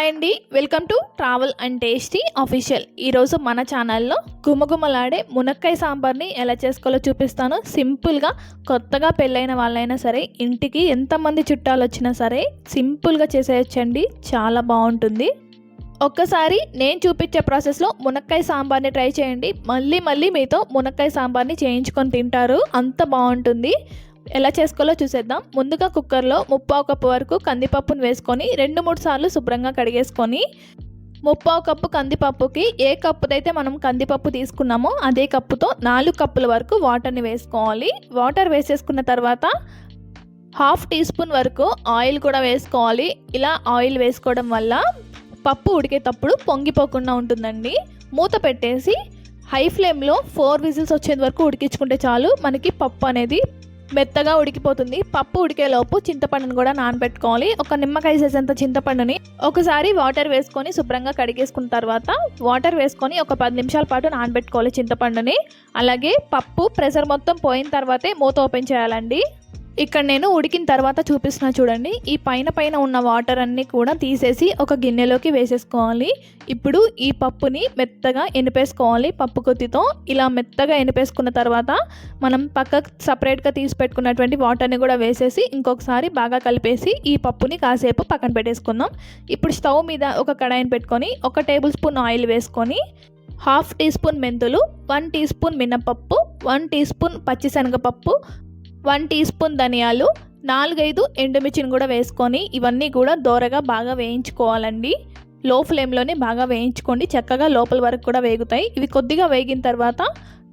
Hi అండి. Welcome to travel and tasty official ఈరోజు మన ఛానల్లో గుమగుమలాడే మునక్కాయ సాంబార్ని ఎలా చేసుకోవాలో చూపిస్తాను. సింపుల్గా కొత్తగా పెళ్ళైన వాళ్ళైనా సరే ఇంటికి ఎంతమంది చుట్టాలు వచ్చినా సరే సింపుల్గా చేసేయచ్చండి. చాలా బాగుంటుంది. ఒక్కసారి నేను చూపించే ప్రాసెస్లో మునక్కాయ సాంబార్ని ట్రై చేయండి. మళ్ళీ మళ్ళీ మీతో మునక్కాయ సాంబార్ని చేయించుకొని తింటారు. అంత బాగుంటుంది. ఎలా చేసుకోవాలో చూసేద్దాం. ముందుగా కుక్కర్లో ముప్పావు కప్పు వరకు కందిపప్పును వేసుకొని రెండు మూడు సార్లు శుభ్రంగా కడిగేసుకొని ముప్పావు కప్పు కందిపప్పుకి ఏ కప్పుదైతే మనం కందిపప్పు తీసుకున్నామో అదే కప్పుతో నాలుగు కప్పుల వరకు వాటర్ని వేసుకోవాలి. వాటర్ వేసేసుకున్న తర్వాత హాఫ్ టీ స్పూన్ వరకు ఆయిల్ కూడా వేసుకోవాలి. ఇలా ఆయిల్ వేసుకోవడం వల్ల పప్పు ఉడికేటప్పుడు పొంగిపోకుండా ఉంటుందండి. మూత పెట్టేసి హై ఫ్లేమ్లో ఫోర్ విజిల్స్ వచ్చేంత వరకు ఉడికించుకుంటే చాలు. మనకి పప్పు అనేది మెత్తగా ఉడికిపోతుంది. పప్పు ఉడికేలోపు చింతపండుని కూడా నానబెట్టుకోవాలి. ఒక నిమ్మకాయ సైజంత చింతపండుని ఒకసారి వాటర్ వేసుకొని శుభ్రంగా కడిగేసుకున్న తర్వాత వాటర్ వేసుకొని ఒక పది నిమిషాల పాటు నానబెట్టుకోవాలి చింతపండుని. అలాగే పప్పు ప్రెషర్ మొత్తం పోయిన తర్వాతే మూత ఓపెన్ చేయాలండి. ఇక్కడ నేను ఉడికిన తర్వాత చూపిస్తున్నా చూడండి. ఈ పైన పైన ఉన్న వాటర్ అన్నీ కూడా తీసేసి ఒక గిన్నెలోకి వేసేసుకోవాలి. ఇప్పుడు ఈ పప్పుని మెత్తగా ఎనిపేసుకోవాలి పప్పు కొద్దితో. ఇలా మెత్తగా ఎనిపేసుకున్న తర్వాత మనం పక్కకు సపరేట్గా తీసి పెట్టుకున్నటువంటి వాటర్ని కూడా వేసేసి ఇంకొకసారి బాగా కలిపేసి ఈ పప్పుని కాసేపు పక్కన పెట్టేసుకుందాం. ఇప్పుడు స్టవ్ మీద ఒక కడాయిని పెట్టుకొని ఒక టేబుల్ స్పూన్ ఆయిల్ వేసుకొని హాఫ్ టీ స్పూన్ మెంతులు వన్ టీ స్పూన్ మినపప్పు వన్ టీ స్పూన్ పచ్చిశనగపప్పు వన్ టీ స్పూన్ ధనియాలు నాలుగైదు ఎండుమిర్చిని కూడా వేసుకొని ఇవన్నీ కూడా దోరగా బాగా వేయించుకోవాలండి. లో ఫ్లేమ్లోనే బాగా వేయించుకోండి. చక్కగా లోపల వరకు కూడా వేగుతాయి. ఇవి కొద్దిగా వేగిన తర్వాత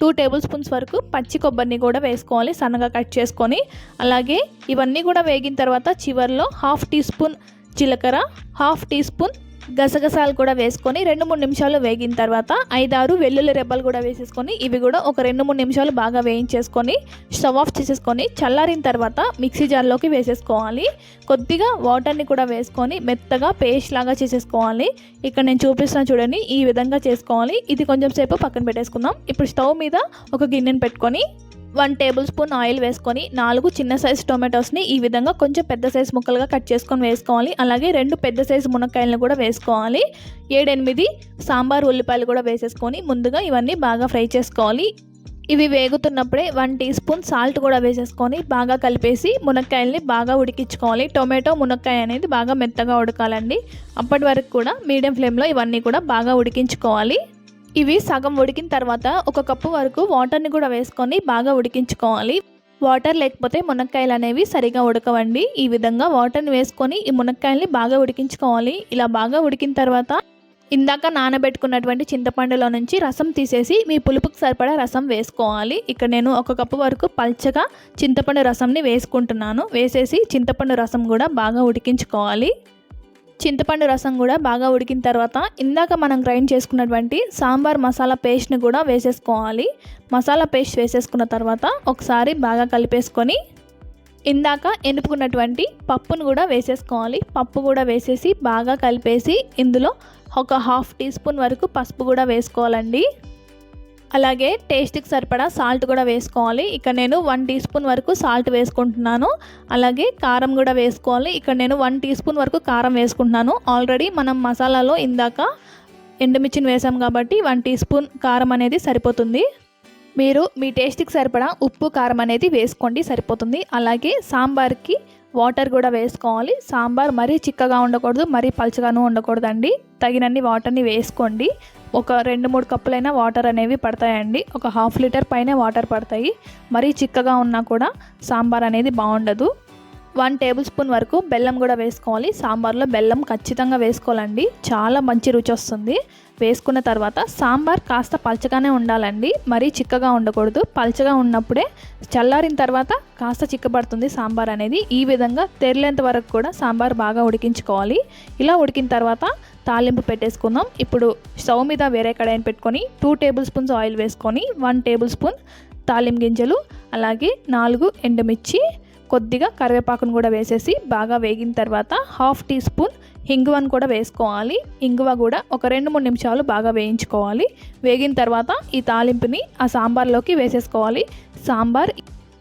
టూ టేబుల్ స్పూన్స్ వరకు పచ్చి కొబ్బరిని కూడా వేసుకోవాలి సన్నగా కట్ చేసుకొని. అలాగే ఇవన్నీ కూడా వేగిన తర్వాత చివరిలో హాఫ్ టీ స్పూన్ జీలకర్ర హాఫ్ టీ స్పూన్ గసగసాలు కూడా వేసుకొని రెండు మూడు నిమిషాలు వేగిన తర్వాత ఐదారు వెల్లుల్లి రెబ్బలు కూడా వేసేసుకొని ఇవి కూడా ఒక రెండు మూడు నిమిషాలు బాగా వేయించేసుకొని స్టవ్ ఆఫ్ చేసేసుకొని చల్లారిన తర్వాత మిక్సీ జార్లోకి వేసేసుకోవాలి. కొద్దిగా వాటర్ని కూడా వేసుకొని మెత్తగా పేస్ట్ లాగా చేసేసుకోవాలి. ఇక్కడ నేను చూపిస్తున్న చూడండి ఈ విధంగా చేసుకోవాలి. ఇది కొంచెం సేపు పక్కన పెట్టేసుకుందాం. ఇప్పుడు స్టవ్ మీద ఒక గిన్నెను పెట్టుకొని వన్ టేబుల్ స్పూన్ ఆయిల్ వేసుకొని నాలుగు చిన్న సైజు టొమాటోస్ని ఈ విధంగా కొంచెం పెద్ద సైజు ముక్కలుగా కట్ చేసుకొని వేసుకోవాలి. అలాగే రెండు పెద్ద సైజు మునక్కాయలను కూడా వేసుకోవాలి. ఏడెనిమిది సాంబార్ ఉల్లిపాయలు కూడా వేసేసుకొని ముందుగా ఇవన్నీ బాగా ఫ్రై చేసుకోవాలి. ఇవి వేగుతున్నప్పుడే వన్ టీ స్పూన్ సాల్ట్ కూడా వేసేసుకొని బాగా కలిపేసి మునక్కాయల్ని బాగా ఉడికించుకోవాలి. టొమాటో మునక్కాయ అనేది బాగా మెత్తగా ఉడకాలండి. అప్పటి వరకు కూడా మీడియం ఫ్లేమ్లో ఇవన్నీ కూడా బాగా ఉడికించుకోవాలి. ఇవి సగం ఉడికిన తర్వాత ఒక కప్పు వరకు వాటర్ని కూడా వేసుకొని బాగా ఉడికించుకోవాలి. వాటర్ లేకపోతే మునక్కాయలు అనేవి సరిగా ఉడకవండి. ఈ విధంగా వాటర్ని వేసుకొని ఈ మునక్కాయల్ని బాగా ఉడికించుకోవాలి. ఇలా బాగా ఉడికిన తర్వాత ఇందాక నానబెట్టుకున్నటువంటి చింతపండులో నుంచి రసం తీసేసి మీ పులుపుకి సరిపడా రసం వేసుకోవాలి. ఇక్కడ నేను ఒక కప్పు వరకు పల్చగా చింతపండు రసంని వేసుకుంటున్నాను. వేసేసి చింతపండు రసం కూడా బాగా ఉడికించుకోవాలి. చింతపండు రసం కూడా బాగా ఉడికిన తర్వాత ఇందాక మనం గ్రైండ్ చేసుకున్నటువంటి సాంబార్ మసాలా పేస్ట్ని కూడా వేసేసుకోవాలి. మసాలా పేస్ట్ వేసేసుకున్న తర్వాత ఒకసారి బాగా కలిపేసుకొని ఇందాక ఎనుపుకున్నటువంటి పప్పును కూడా వేసేసుకోవాలి. పప్పు కూడా వేసేసి బాగా కలిపేసి ఇందులో ఒక హాఫ్ టీ స్పూన్ వరకు పసుపు కూడా వేసుకోవాలండి. అలాగే టేస్ట్కి సరిపడా సాల్ట్ కూడా వేసుకోవాలి. ఇక్కడ నేను వన్ టీ స్పూన్ వరకు సాల్ట్ వేసుకుంటున్నాను. అలాగే కారం కూడా వేసుకోవాలి. ఇక్కడ నేను వన్ టీ స్పూన్ వరకు కారం వేసుకుంటున్నాను. ఆల్రెడీ మనం మసాలాలో ఇందాక ఎండుమిర్చిని వేసాం కాబట్టి వన్ టీ స్పూన్ కారం అనేది సరిపోతుంది. మీరు మీ టేస్ట్కి సరిపడా ఉప్పు కారం అనేది వేసుకోండి సరిపోతుంది. అలాగే సాంబార్కి వాటర్ కూడా వేసుకోవాలి. సాంబార్ మరీ చిక్కగా ఉండకూడదు మరీ పలుచగాను ఉండకూడదండి. తగినన్ని వాటర్ని వేసుకోండి. ఒక రెండు మూడు కప్పులైన వాటర్ అనేవి పడతాయండి. ఒక హాఫ్ లీటర్ పైన వాటర్ పడతాయి. మరీ చిక్కగా ఉన్నా కూడా సాంబార్ అనేది బాగుండదు. వన్ టేబుల్ స్పూన్ వరకు బెల్లం కూడా వేసుకోవాలి. సాంబార్లో బెల్లం ఖచ్చితంగా వేసుకోవాలండి. చాలా మంచి రుచి వస్తుంది. వేసుకున్న తర్వాత సాంబార్ కాస్త పల్చగానే ఉండాలండి. మరీ చిక్కగా ఉండకూడదు. పల్చగా ఉన్నప్పుడే చల్లారిన తర్వాత కాస్త చిక్కబడుతుంది సాంబార్ అనేది. ఈ విధంగా తెరలేంత వరకు కూడా సాంబార్ బాగా ఉడికించుకోవాలి. ఇలా ఉడికిన తర్వాత తాలింపు పెట్టేసుకుందాం. ఇప్పుడు స్టవ్ మీద వేరే కడాయిని పెట్టుకొని టూ టేబుల్ స్పూన్స్ ఆయిల్ వేసుకొని వన్ టేబుల్ స్పూన్ తాలింపు గింజలు అలాగే నాలుగు ఎండుమిర్చి కొద్దిగా కరివేపాకును కూడా వేసేసి బాగా వేగిన తర్వాత హాఫ్ టీ స్పూన్ హింగువను కూడా వేసుకోవాలి. ఇంగువ కూడా ఒక రెండు మూడు నిమిషాలు బాగా వేయించుకోవాలి. వేగిన తర్వాత ఈ తాలింపుని ఆ సాంబార్లోకి వేసేసుకోవాలి. సాంబార్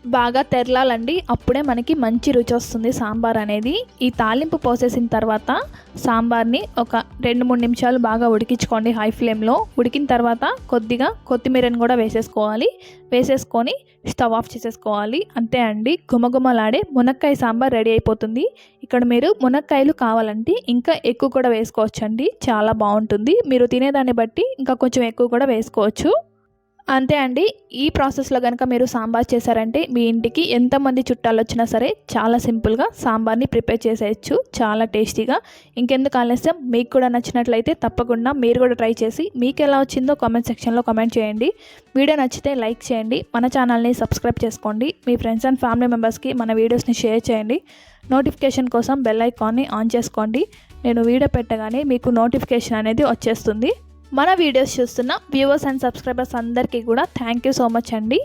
బాగా తెరలాలండి. అప్పుడే మనకి మంచి రుచి వస్తుంది సాంబార్ అనేది. ఈ తాలింపు పోసేసిన తర్వాత సాంబార్ని ఒక రెండు మూడు నిమిషాలు బాగా ఉడికించుకోండి హై ఫ్లేమ్లో. ఉడికిన తర్వాత కొద్దిగా కొత్తిమీరని కూడా వేసేసుకోవాలి. వేసేసుకొని స్టవ్ ఆఫ్ చేసేసుకోవాలి. అంతే అండి. గుమగుమలాడే మునక్కాయ సాంబార్ రెడీ అయిపోతుంది. ఇక్కడ మీరు మునక్కాయలు కావాలంటే ఇంకా ఎక్కువ కూడా వేసుకోవచ్చండి. చాలా బాగుంటుంది. మీరు తినేదాన్ని బట్టి ఇంకా కొంచెం ఎక్కువ కూడా వేసుకోవచ్చు. అంతే అండి. ఈ ప్రాసెస్లో కనుక మీరు సాంబార్ చేశారంటే మీ ఇంటికి ఎంతమంది చుట్టాలు వచ్చినా సరే చాలా సింపుల్గా సాంబార్ని ప్రిపేర్ చేసేయచ్చు. చాలా టేస్టీగా. ఇంకెందుకు ఆలస్యం? మీకు కూడా నచ్చినట్లయితే తప్పకుండా మీరు కూడా ట్రై చేసి మీకు ఎలా వచ్చిందో కామెంట్ సెక్షన్లో కామెంట్ చేయండి. వీడియో నచ్చితే లైక్ చేయండి. మన ఛానల్ని సబ్స్క్రైబ్ చేసుకోండి. మీ ఫ్రెండ్స్ అండ్ ఫ్యామిలీ మెంబర్స్కి మన వీడియోస్ని షేర్ చేయండి. నోటిఫికేషన్ కోసం బెల్ ఐకాన్ని ఆన్ చేసుకోండి. నేను వీడియో పెట్టగానే మీకు నోటిఫికేషన్ అనేది వచ్చేస్తుంది. మన వీడియోస్ చూస్తున్న వ్యూవర్స్ అండ్ సబ్స్క్రైబర్స్ అందరికీ కూడా థ్యాంక్ యూ సో మచ్ అండి.